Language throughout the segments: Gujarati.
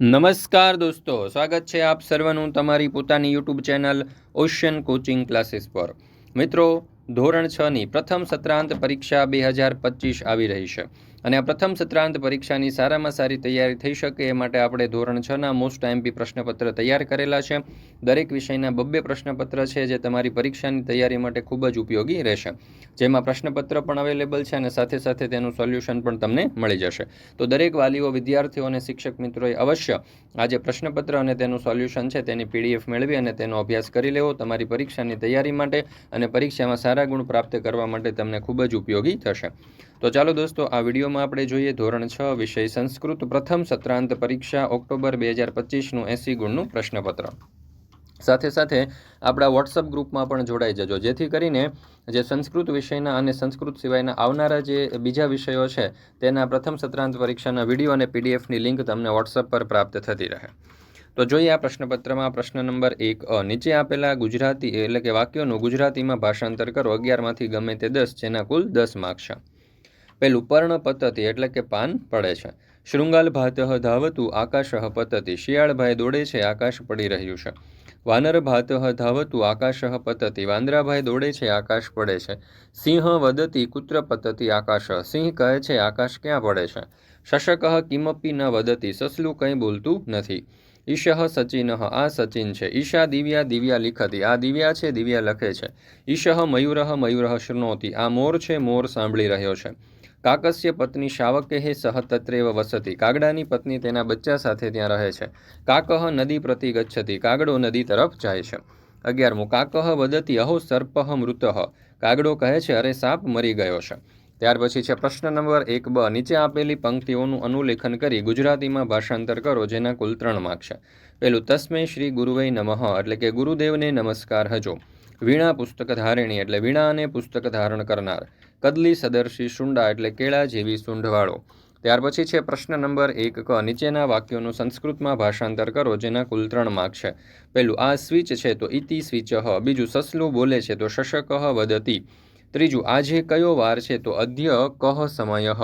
નમસ્કાર દોસ્તો, સ્વાગત છે આપ સર્વનું તમારી પોતાની YouTube channel ocean coaching classes પર. મિત્રો, ધોરણ છની પ્રથમ સત્રાંત પરીક્ષા બે હજાર પચીસ આવી રહી છે. અને આ પ્રથમ સત્રાંત પરીક્ષાની સારામાં સારી તૈયારી થઈ શકે એ માટે આપણે ધોરણ છના મોસ્ટ એમપી પ્રશ્નપત્ર તૈયાર કરેલા છે. દરેક વિષયના બબ્બે પ્રશ્નપત્ર છે જે તમારી પરીક્ષાની તૈયારી માટે ખૂબ જ ઉપયોગી રહેશે. જેમાં પ્રશ્નપત્ર પણ અવેલેબલ છે અને સાથે સાથે તેનું સોલ્યુશન પણ તમને મળી જશે. તો દરેક વાલીઓ, વિદ્યાર્થીઓ અને શિક્ષક મિત્રોએ અવશ્ય આજે પ્રશ્નપત્ર અને તેનું સોલ્યુશન છે તેની પીડીએફ મેળવી અને તેનો અભ્યાસ કરી લેવો તમારી પરીક્ષાની તૈયારી માટે અને પરીક્ષામાં સારા ગુણ પ્રાપ્ત કરવા માટે તમને ખૂબ જ ઉપયોગી થશે. તો ચાલો દોસ્તો, આ વિડીયોમાં આપણે જોઈએ ધોરણ છ વિષય સંસ્કૃત પ્રથમ સત્રાંત પરીક્ષા ઓક્ટોબર બે હજાર પચીસનું એસી ગુણનું પ્રશ્નપત્ર. સાથે સાથે આપણા વોટ્સઅપ ગ્રુપમાં પણ જોડાઈ જજો. જેથી કરીને જે સંસ્કૃત વિષયના અને સંસ્કૃત સિવાયના આવનારા જે બીજા વિષયો છે, તેના પ્રથમ સત્રાંત પરીક્ષાના વીડિયો અને પીડીએફની લિંક તમને વોટ્સઅપ પર પ્રાપ્ત થતી રહે. તો જોઈએ આ પ્રશ્નપત્રમાં પ્રશ્ન નંબર એક અ. નીચે આપેલા ગુજરાતી એટલે કે વાક્યોનું ગુજરાતીમાં ભાષાંતર કરો. અગિયારમાંથી ગમે તે દસ, જેના કુલ દસ માર્ક્સ છે. પેલું પર્ણ પતતી એટલે કે પાન પડે છે. શૃંગાલ ભાત ધાવતું, આકાશ પતતી. શિયાળભાઈ દોડે છે, આકાશ પડી રહ્યું છે. વાનર ભાત ધાવતું, આકાશ પતતી. વાંદરાભાઈ દોડે છે, આકાશ પડે છે. સિંહ વદતી, કુત્ર પતતી, આકાશ. સિંહ કહે છે, આકાશ ક્યાં પડે છે? શશક કિમપી ન વદતી. સસલું કંઈ બોલતું નથી. ઈશઃ સચિન. આ સચિન છે. ઈશા દિવ્યા દિવ્યા લિખતી. આ દિવ્યા છે, દિવ્યા લખે છે. ઈશઃ મયુર મયુર શૃણોતી. આ મોર છે, મોર સાંભળી રહ્યો છે. કાકસ્ય પત્ની શાવકે સહ તત્રેવ વસતી. કાગડાની પત્ની તેના બચ્ચા સાથે ત્યાં રહે છે. કાકહ નદી પ્રતિ ગચ્છતી. કાગડો નદી તરફ જાય છે. અગિયારમું, કાકહ વદતી અહો સર્પહ મૃતઃ. કાગડો કહે છે, અરે સાપ મરી ગયો છે. ત્યાર પછી છે પ્રશ્ન નંબર એક બ, નીચે આપેલી પંક્તિઓનું અનુલેખન કરી ગુજરાતીમાં ભાષાંતર કરો, જેના કુલ ત્રણ માર્ક છે. પેલું, તસ્મે શ્રી ગુરુવૈ નમઃ એટલે કે ગુરુદેવને નમસ્કાર હજો. વીણા પુસ્તક ધારિણી એટલે વીણા અને પુસ્તક ધારણ કરનાર કદલી સદર્શી શુંડા એટલે કેળા જેવી સૂંઢવાળો. ત્યાર પછી છે પ્રશ્ન નંબર એક ક. નીચેના વાક્યોનું સંસ્કૃતમાં ભાષાંતર કરો, જેના કુલ ત્રણ માર્ક છે. પહેલું, આ સ્વિચ છે તો ઇતિ સ્વિચ બીજું, સસલું બોલે છે તો શશક વદતી. ત્રીજું, આજે કયો વાર છે તો અધ્ય કહ સમય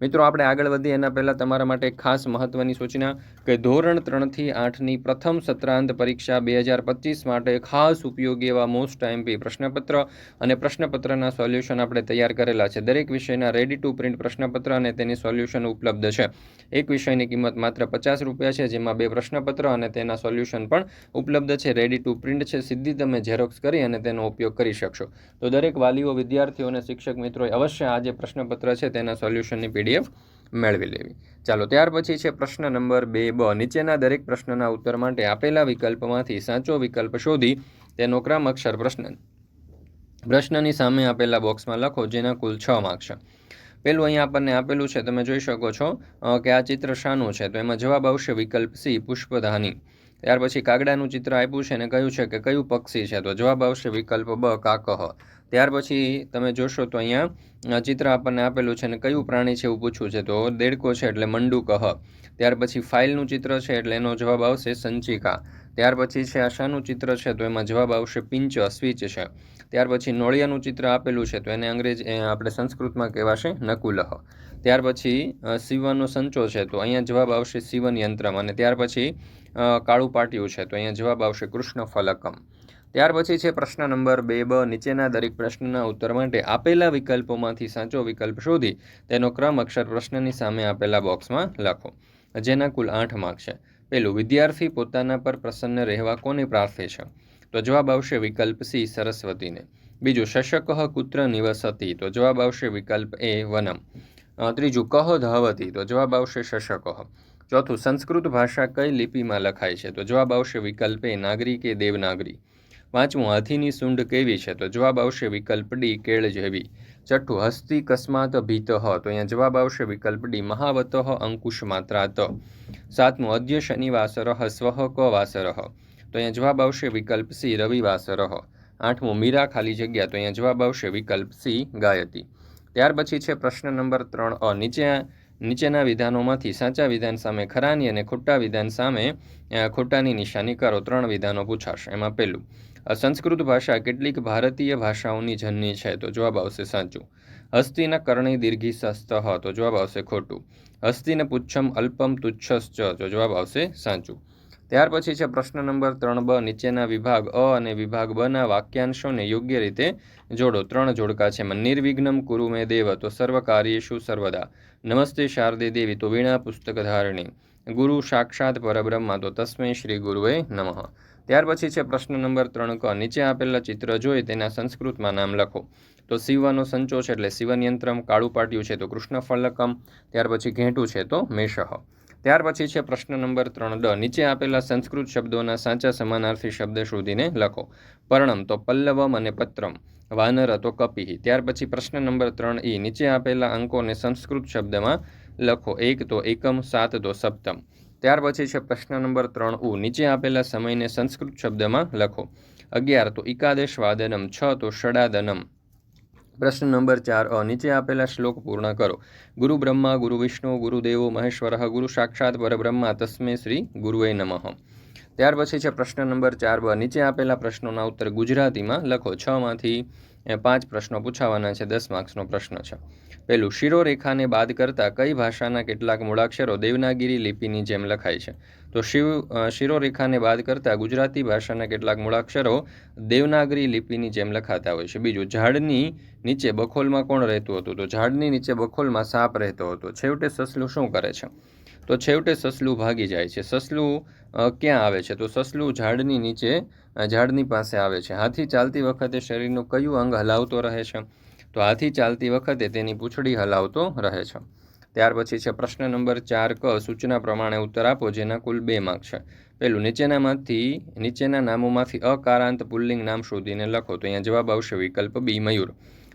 મિત્રો, આપણે આગળ વધીએ. એના પહેલાં તમારા માટે ખાસ મહત્ત્વની સૂચના કે ધોરણ ત્રણથી આઠની પ્રથમ સત્રાંત પરીક્ષા બે હજાર પચીસ માટે ખાસ ઉપયોગી એવા મોસ્ટ ટાઈમપી પ્રશ્નપત્ર અને પ્રશ્નપત્રના સોલ્યુશન આપણે તૈયાર કરેલા છે. દરેક વિષયના રેડી ટુ પ્રિન્ટ પ્રશ્નપત્ર અને તેની સોલ્યુશન ઉપલબ્ધ છે. એક વિષયની કિંમત માત્ર પચાસ રૂપિયા છે, જેમાં બે પ્રશ્નપત્ર અને તેના સોલ્યુશન પણ ઉપલબ્ધ છે. રેડી ટુ પ્રિન્ટ છે, સીધી તમે ઝેરોક્સ કરી અને તેનો ઉપયોગ કરી શકશો. તો દરેક વાલીઓ, વિદ્યાર્થીઓ અને શિક્ષક મિત્રોએ અવશ્ય આ જે પ્રશ્નપત્ર છે, તેના સોલ્યુશનની પીડીએફ મેળવી લેવી. ચાલો, ત્યાર પછી છે પ્રશ્ન નંબર બે બ. નીચેના દરેક પ્રશ્નના ઉત્તર માટે આપેલા વિકલ્પમાંથી સાચો વિકલ્પ શોધી તેનો ક્રમ અક્ષર પ્રશ્ન. પ્રશ્નની સામે આપેલા બોક્સમાં લખો જેના કુલ છ માર્ક છે. પેલું અહીંયા આપણને આપેલું છે, તમે જોઈ શકો છો કે આ ચિત્ર શાનું છે, તો એમાં જવાબ આવશે વિકલ્પ સી, પુષ્પધાની. ત્યાર પછી કાગડાનું ચિત્ર આપ્યું છે અને કહ્યું છે કે કયું પક્ષી છે, તો જવાબ આવશે વિકલ્પ બ, કાકહ. ત્યાર પછી તમે જોશો તો અહીંયા ચિત્ર આપણને આપેલું છે અને કયું પ્રાણી છે એવું પૂછ્યું છે. તો દેડકો છે એટલે મંડુકહ. ત્યાર પછી ફાઇલનું ચિત્ર છે એટલે એનો જવાબ આવશે સંચિકા. ત્યાર પછી છે આશાનું ચિત્ર છે તો એમાં જવાબ આવશે પિંચ, સ્વિચ છે. ત્યાર પછી નોળિયાનું ચિત્ર આપેલું છે તો એને અંગ્રેજી આપણે સંસ્કૃતમાં કહેવાશે નકુલહ. ત્યાર પછી સીવનનો સંચો છે તો અહીંયા જવાબ આવશે સીવન યંત્રમ અને ત્યાર પછી કાળું પાટિયું છે તો અહીંયા જવાબ આવશે કૃષ્ણ ફલકમ. ત્યાર પછી છે પ્રશ્ન નંબર બે બ. નીચેના દરેક પ્રશ્નના ઉત્તર માટે આપેલા વિકલ્પોમાંથી સાચો વિકલ્પ શોધી તેનો ક્રમ અક્ષર પ્રશ્નની સામે આપેલા બોક્સમાં લખો. જેના કુલ આઠ માર્ક છે. પેલું, વિદ્યાર્થી પોતાના પર પ્રસન્ન રહેવા કોને પ્રાર્થે છે? તો જવાબ આવશે વિકલ્પ સી, સરસ્વતીને. બીજું, શશક કુત્ર નિવસતી? તો જવાબ આવશે વિકલ્પ એ, વનમ. ત્રીજું, કહ ધાવતી? તો જવાબ આવશે શશક. ચોથું, સંસ્કૃત ભાષા કઈ લિપિમાં લખાય છે? તો જવાબ આવશે વિકલ્પ એ નાગરી કે દેવનાગરી. પાંચમું હાથીની સૂંઢ કેવી છે? તો જવાબ આવશે વિકલ્પ ડી કેળ જેવી છઠ્ઠું હસ્તી કસ્માત ભીત. તો અહીંયા જવાબ આવશે વિકલ્પ ડી, મહાવત અંકુશ માત્રા ત સાતમું, અદ્ય શનિવાસર સ્વહ ક વાસર. તો અહીંયા જવાબ આવશે વિકલ્પ સી, રવિવાસર. આઠમું, મીરા ખાલી જગ્યા. તો અહીંયા જવાબ આવશે વિકલ્પ સી, ગાયતી. ત્યાર પછી છે પ્રશ્ન નંબર ત્રણ અ. નીચે નીચેના વિધાનોમાંથી સાચા વિધાન સામે ખરાની અને ખોટા વિધાન સામે ખોટાની નિશાની કરો. ત્રણ વિધાનો પૂછાશે. એમાં પહેલું સંસ્કૃત ભાષા કેટલીક ભારતીય ભાષાઓની જનની છે? તો જવાબ આવશે સાચું. હસ્તિના કર્ણી દીર્ઘી સસ્ત તો જવાબ આવશે ખોટું. હસ્તિને પુચ્છમ અલ્પમ તુચ્છશ્ચ, તો જવાબ આવશે સાચું. ત્યાર પછી છે પ્રશ્ન નંબર ત્રણ બ, નીચેના વિભાગ અ અને વિભાગ બના વાક્યાંશોને યોગ્ય રીતે જોડો. ત્રણ જોડકા છે. નિર્વિઘ્નમ કુરુ મે દેવ, તો સર્વ કાર્યેષુ સર્વદા. નમસ્તે શારદે દેવી, તો વીણા પુસ્તક ધારણી. ગુરુ સાક્ષાત પરબ્રહ્મા, તો તસ્મે શ્રી ગુરુએ નમઃ. ત્યાર પછી છે પ્રશ્ન નંબર ત્રણ ક, નીચે આપેલા ચિત્ર જોઈ તેના સંસ્કૃતમાં નામ લખો. તો શિવનો સંચો છે એટલે શિવનયંત્રમ કાળું પાટ્યું છે, તો કૃષ્ણ ફલકમ ત્યાર પછી ઘેંટું છે, તો મેષહ. ત્યાર પછી છે પ્રશ્ન નંબર ત્રણ. દ. નીચે આપેલા સંસ્કૃત શબ્દોના સાચા સમાનાર્થી શબ્દ શોધીને લખો. પર્ણમ તો પલ્લવમ અને પત્રમ. વાનર તો કપિ ત્યાર પછી પ્રશ્ન નંબર ત્રણ ઈ. નીચે આપેલા અંકોને સંસ્કૃત શબ્દમાં લખો. એક તો એકમ, સાત તો સપ્તમ. ત્યાર પછી છે પ્રશ્ન નંબર ત્રણ ઉ. નીચે આપેલા સમયને સંસ્કૃત શબ્દમાં લખો. અગિયાર તો એકાદશ વાદનમ છ તો ષડાદનમ. પ્રશ્ન નંબર ચાર, અ, નીચે આપેલા શ્લોક પૂર્ણ કરો. ગુરુ બ્રહ્મા, ગુરુ વિષ્ણુ ગુરુદેવો મહેશ્વર, ગુરુ સાક્ષાત પરબ્રહ્મા, તસ્મે શ્રી ગુરુએ નમઃ. ત્યાર પછી છે પ્રશ્ન નંબર ચાર બ નીચે આપેલા પ્રશ્નોના ઉત્તર ગુજરાતીમાં લખો. છમાંથી પાંચ પ્રશ્નો પૂછાવાના છે, દસ માર્ક્સનો પ્રશ્ન છે. પહેલું શિરોરેખાને બાદ કરતાં કઈ ભાષાના કેટલાક મૂળાક્ષરો દેવનાગીરી લિપિની જેમ લખાય છે? તો શિવ શિરોરેખાને બાદ કરતાં ગુજરાતી ભાષાના કેટલાક મૂળાક્ષરો દેવનાગરી લિપિની જેમ લખાતા હોય છે. બીજું, ઝાડની નીચે બખોલમાં કોણ રહેતું હતું? તો ઝાડની નીચે બખોલમાં સાપ રહેતો હતો. છેવટે સસલું શું કરે છે? તો છેવટે સસલું ભાગી જાય છે. સસલું ક્યાં આવે છે? તો સસલું ઝાડની નીચે ઝાડની પાસે આવે છે. હાથી ચાલતી વખતે શરીરનું કયું અંગ હલાવતો રહે છે? તો હાથી ચાલતી વખતે તેની પૂંછડી હલાવતો રહે છે. ત્યાર પછી છે પ્રશ્ન નંબર ચાર ક સૂચના પ્રમાણે ઉત્તર આપો, જેના કુલ બે માર્ક છે. પહેલું, નીચેનામાંથી, નીચેના નામોમાંથી અકારાંત પુલ્લિંગ નામ શોધીને લખો, તો અહીંયા જવાબ આવશે વિકલ્પ બી મયુર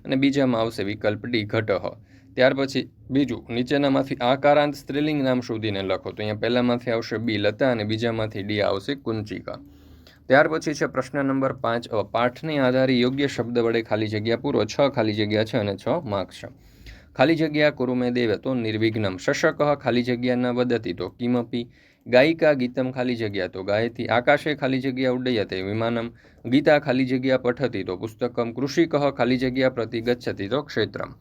અને બીજામાં આવશે વિકલ્પ ડી ઘટહ. ત્યાર પછી બીજું, નીચેનામાંથી આકારાંત સ્ત્રીલિંગ નામ શોધીને લખો, તો અહીંયા પહેલામાંથી આવશે બી લતા અને બીજામાંથી ડી આવશે કુંચિકા. ત્યાર પછી છે પ્રશ્ન નંબર પાંચ પાઠની આધારે યોગ્ય શબ્દ વડે ખાલી જગ્યા પૂરો, છ ખાલી જગ્યા છે અને છ માર્ક્સ છે. ખાલી જગ્યા કુરુમે દેવ તો નિર્વિઘ્નમ. શશક ખાલી જગ્યા ન વદતી તો કિમપી. ગાયિકા ગીતમ ખાલી જગ્યા તો ગાયતી. આકાશે ખાલી જગ્યા ઉડ્ડયતે વિમાનમ. ગીતા ખાલી જગ્યા પઠતી તો પુસ્તકમ. કૃષિક ખાલી જગ્યા પ્રતિ ગચ્છતી તો ક્ષેત્રમ.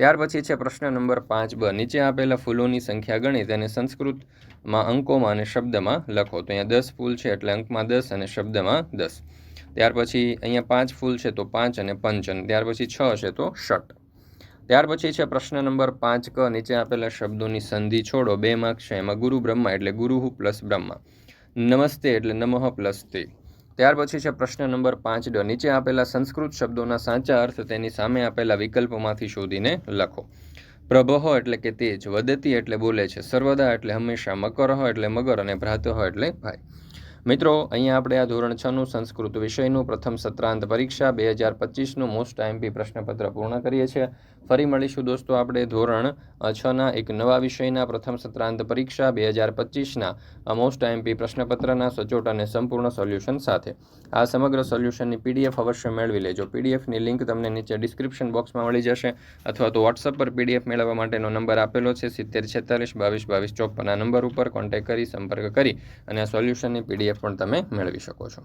ત્યાર પછી છે પ્રશ્ન નંબર પાંચ બ. નીચે આપેલા ફૂલોની સંખ્યા ગણી તેને સંસ્કૃતમાં અંકોમાં અને શબ્દમાં લખો. તો અહીંયા દસ ફૂલ છે એટલે અંકમાં દસ અને શબ્દમાં દસ. ત્યાર પછી અહીંયા પાંચ ફૂલ છે તો પાંચ અને પંચન. ત્યાર પછી છ છે તો ષટ ત્યાર પછી છે પ્રશ્ન નંબર પાંચ ક. નીચે આપેલા શબ્દોની સંધિ છોડો. બે માર્ક છે. એમાં ગુરુ બ્રહ્મા એટલે ગુરુ પ્લસ બ્રહ્મા. નમસ્તે એટલે નમઃ પ્લસ તે. ત્યાર પછી છે પ્રશ્ન નંબર પાંચ ડ. નીચે આપેલા સંસ્કૃત શબ્દોના સાચા અર્થ તેની સામે આપેલા વિકલ્પોમાંથી શોધીને લખો. પ્રભહ એટલે કે તેજ વદતી એટલે બોલે છે, સર્વદા એટલે હંમેશા મકરહ એટલે મગર અને ભ્રાતહ એટલે ભાઈ. મિત્રો, અહીંયા આપણે આ ધોરણ છનું સંસ્કૃત વિષયનું પ્રથમ સત્રાંત પરીક્ષા બે હજાર પચીસનું મોસ્ટ આઈએમપી પ્રશ્નપત્ર પૂર્ણ કરીએ છીએ. ફરી મળીશું દોસ્તો આપણે ધોરણ છના એક નવા વિષયના પ્રથમ સત્રાંત પરીક્ષા બે હજાર પચીસના મોસ્ટ આઈએમપી પ્રશ્નપત્રના સચોટ અને સંપૂર્ણ સોલ્યુશન સાથે. આ સમગ્ર સોલ્યુશનની પીડીએફ અવશ્ય મેળવી લેજો. પીડીએફની લિંક તમને નીચે ડિસ્ક્રિપ્શન બોક્સમાં મળી જશે, અથવા તો વોટ્સઅપ પર પીડીએફ મેળવવા માટેનો નંબર આપેલો છે, સિત્તેર છેતાલીસ, બાવીસ બાવીસ ચોપન નંબર ઉપર કોન્ટેક્ટ કરી સંપર્ક કરી અને આ સોલ્યુશનની પીડીએફ પણ તમે મેળવી શકો છો.